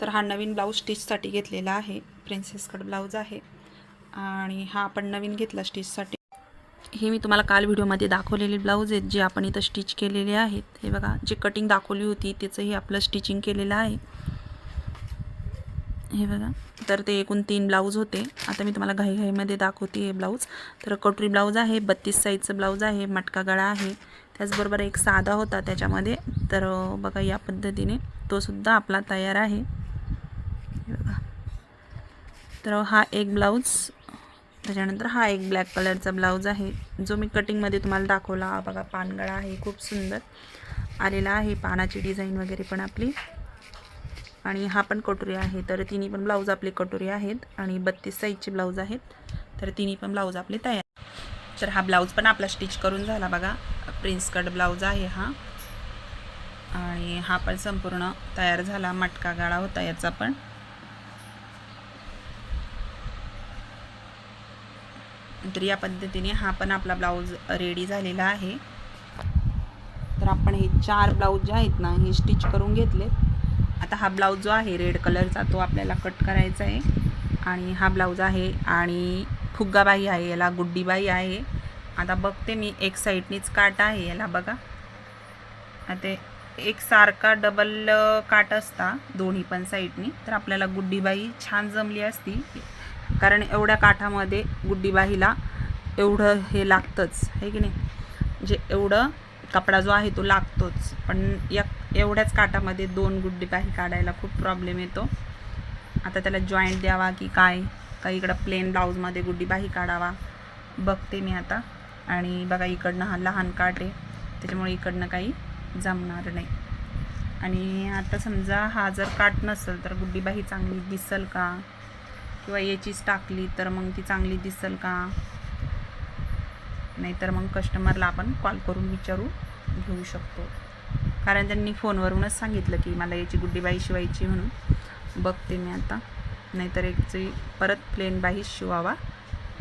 तर हा नवीन ब्लाऊज स्टिचसाठी घेतलेला आहे. प्रिन्सेस कट ब्लाऊज आहे. आणि हा आपण नवीन घेतला स्टिचसाठी. हे मी तुम्हाला काल व्हिडिओमध्ये दाखवलेले ब्लाऊज आहेत जे आपण इथं स्टिच केलेले आहेत. हे बघा जे कटिंग दाखवली होती त्याचंही आपलं स्टिचिंग केलेलं आहे. हे बघा तर ते एकूण तीन ब्लाऊज होते. आता मी तुम्हाला घाईघाईमध्ये दाखवते हे ब्लाऊज. तर कटोरी ब्लाऊज आहे बत्तीस साईजचं ब्लाऊज आहे मटका गळा आहे. त्याचबरोबर एक साधा होता त्याच्यामध्ये. तर बघा या पद्धतीने तो सुद्धा आपला तयार आहे. बघा. तर हा एक ब्लाऊज त्याच्यानंतर हा एक ब्लॅक कलरचा ब्लाऊज आहे. जो मी कटिंगमध्ये तुम्हाला दाखवला हा बघा पानगळा आहे खूप सुंदर. आलेला आहे पानाची डिझाईन वगैरे पण आपली. आणि हा पण कटोरी आहे. तर तिन्ही पण ब्लाऊज आपले कटोरी आहेत आणि बत्तीस साईजचे ब्लाऊज आहेत. तर तिन्ही पण ब्लाऊज आपले तयार. तर हा ब्लाऊज पण आपला स्टिच करून झाला बघा. प्रिन्स कट ब्लाऊज आहे हा. आणि हा पण संपूर्ण तयार झाला. मटका गाळा होता याचा पण. तर या पद्धतीने हा पण आपला ब्लाऊज रेडी झालेला आहे. तर आपण हे चार ब्लाऊज जे आहेत ना हे स्टिच करून घेतले आता हा ब्लाऊज जो आहे रेड कलरचा तो आपल्याला कट करायचा आहे. आणि हा ब्लाऊज आहे आणि फुग्गाबाई आहे याला गुड्डीबाई आहे. आता बघते मी एक साईडनीच काट आहे याला बघा. आता एक सारखा डबल काट असता दोन्ही पण साईडनी. तर आपल्याला गुड्डीबाई छान जमली असती. कारण एवढ्या काठामध्ये गुड्डीबाईला एवढं हे लागतंच आहे की नाही? म्हणजे एवढं कपडा जो आहे तो लागतोच. पण या एवढ्याच काठामध्ये दोन गुड्डीबाही काढायला खूप प्रॉब्लेम येतो. आता त्याला जॉईंट द्यावा की काय? का इकडं प्लेन ब्लाऊजमध्ये गुड्डीबाही काढावा. बघते मी आता. आणि बघा इकडनं हा लहान काठ आहे. त्याच्यामुळे इकडनं काही जमणार नाही. आणि आता समजा हा जर काट नसेल तर गुड्डीबाही चांगली दिसल का? किंवा याचीच टाकली तर मग ती चांगली दिसल का? नाहीतर मग कस्टमरला आपण कॉल करून विचारू घेऊ शकतो. कारण त्यांनी फोनवरूनच सांगितलं की मला याची गुड्डीबाई शिवायची म्हणून. बघते मी आता. नाहीतर एकची परत प्लेन बाई शिवावा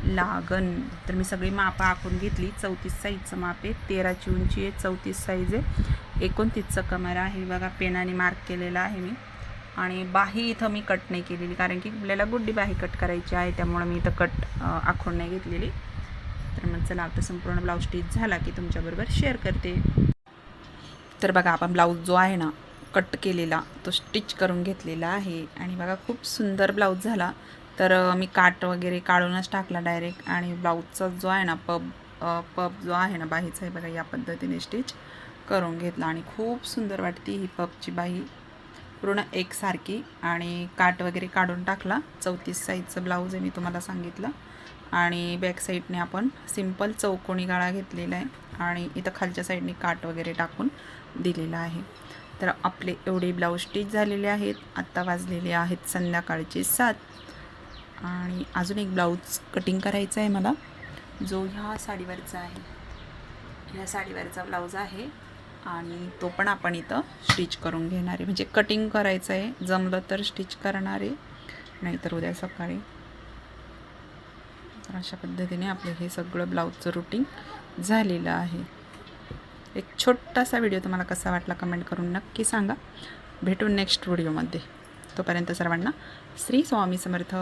लागन. तर मी सगळी मापं आखून घेतली. चौतीस साईजचं माप आहे. तेराची उंची आहे. चौतीस साईज आहे. एकोणतीसचं कमर आहे. बघा पेनाने मार्क केलेला आहे मी. आणि बाही इथं मी कट नाही केलेली कारण की आपल्याला गुड्डी बाही कट करायची आहे त्यामुळं मी इथं कट आखून नाही घेतलेली. तर मग चला आता संपूर्ण ब्लाऊज स्टिच झाला की तुमच्याबरोबर शेअर करते. तर बघा आपण ब्लाऊज जो आहे ना कट केलेला तो स्टिच करून घेतलेला आहे. आणि बघा खूप सुंदर ब्लाऊज झाला. तर मी काट वगैरे काढूनच टाकला डायरेक्ट आणि ब्लाऊजचा जो आहे ना पब पब जो आहे ना बाहीचा आहे बघा या पद्धतीने स्टिच करून घेतला. आणि खूप सुंदर वाटते ही पबची बाही. पूर्ण एकसारखी आणि काट वगैरे काढून टाकला. चौतीस साईजचं ब्लाऊज आहे मी तुम्हाला सांगितलं. आणि बॅक साईडने आपण सिंपल चौकोनी गाळा घेतलेला आहे आणि इथं खालच्या साईडने काट वगैरे टाकून दिलेला आहे. तर आपले एवढे ब्लाऊज स्टिच झालेले आहेत. आत्ता वाजलेले आहेत संध्याकाळचे सात. आणि अजून एक ब्लाऊज कटिंग करायचा आहे मला. जो ह्या साडीवरचा आहे. ह्या साडीवरचा ब्लाऊज आहे. आणि तो पण आपण इथं स्टिच करून घेणार आहे. म्हणजे कटिंग करायचं आहे. जमलं तर स्टिच करणार आहे. नाहीतर उद्या सकाळी. तर अशा पद्धतीने आपलं हे सगळं ब्लाऊजचं रुटीन झालेलं आहे. एक छोटासा व्हिडिओ तुम्हाला कसा वाटला कमेंट करून नक्की सांगा. भेटू नेक्स्ट व्हिडिओमध्ये तोपर्यंत सर्वांना श्री स्वामी समर्थ.